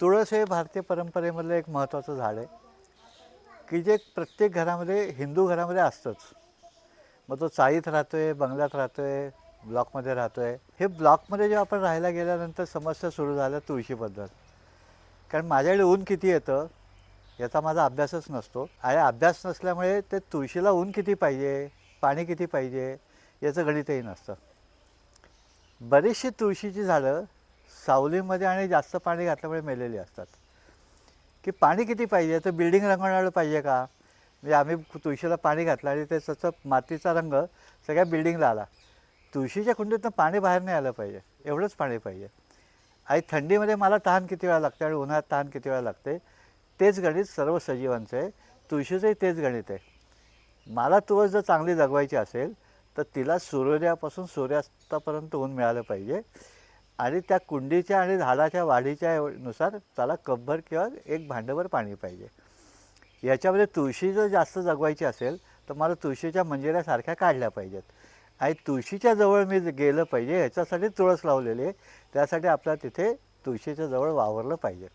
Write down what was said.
तुळस हे भारतीय परंपरेमधलं एक महत्त्वाचं झाड आहे की जे प्रत्येक घरामध्ये हिंदू घरामध्ये असतंच. मग तो चाळीत राहतो आहे बंगल्यात राहतो आहे ब्लॉकमध्ये राहतो आहे हे ब्लॉकमध्ये जेव्हा आपण राहायला गेल्यानंतर समस्या सुरू झाल्या तुळशीबद्दल. कारण माझ्याकडे ऊन किती येतं याचा माझा अभ्यासच नसतो. आणि अभ्यास नसल्यामुळे ते तुळशीला ऊन किती पाहिजे पाणी किती पाहिजे याचं गणितही नसतं. बरीचशी तुळशीची झाडं सावलीमध्ये आणि जास्त पाणी घातल्यामुळे मेलेली असतात. की पाणी किती पाहिजे? तर बिल्डिंग रंगवणारं पाहिजे का? म्हणजे आम्ही तुळशीला पाणी घातलं आणि ते त्याचं मातीचा रंग सगळ्या बिल्डिंगला आला. तुळशीच्या कुंडीतनं पाणी बाहेर नाही आलं पाहिजे. एवढंच पाणी पाहिजे. आणि थंडीमध्ये मला तहान किती वेळा लागते आणि उन्हाळ्यात तहान किती वेळा लागते? तेच गणित सर्व सजीवांचं आहे. तुळशीचंही तेच गणित आहे. मला तुळस जर चांगली जगवायची असेल तर तिला सूर्योदयापासून सूर्यास्तापर्यंत ऊन मिळालं पाहिजे. आणि त्या कुंडीच्या आणि झाडाच्या वाढीच्या नुसार त्याला कपभर किंवा एक भांडभर पाणी पाहिजे. याच्यामध्ये तुळशी जर जास्त जगवायची असेल तर मला तुळशीच्या मंजिऱ्यासारख्या काढल्या पाहिजेत. आणि तुळशीच्या जवळ मी गेलं पाहिजे ह्याच्यासाठी तुळस लावलेली आहे. त्यासाठी आपल्याला तिथे तुळशीच्या जवळ वावरलं पाहिजे.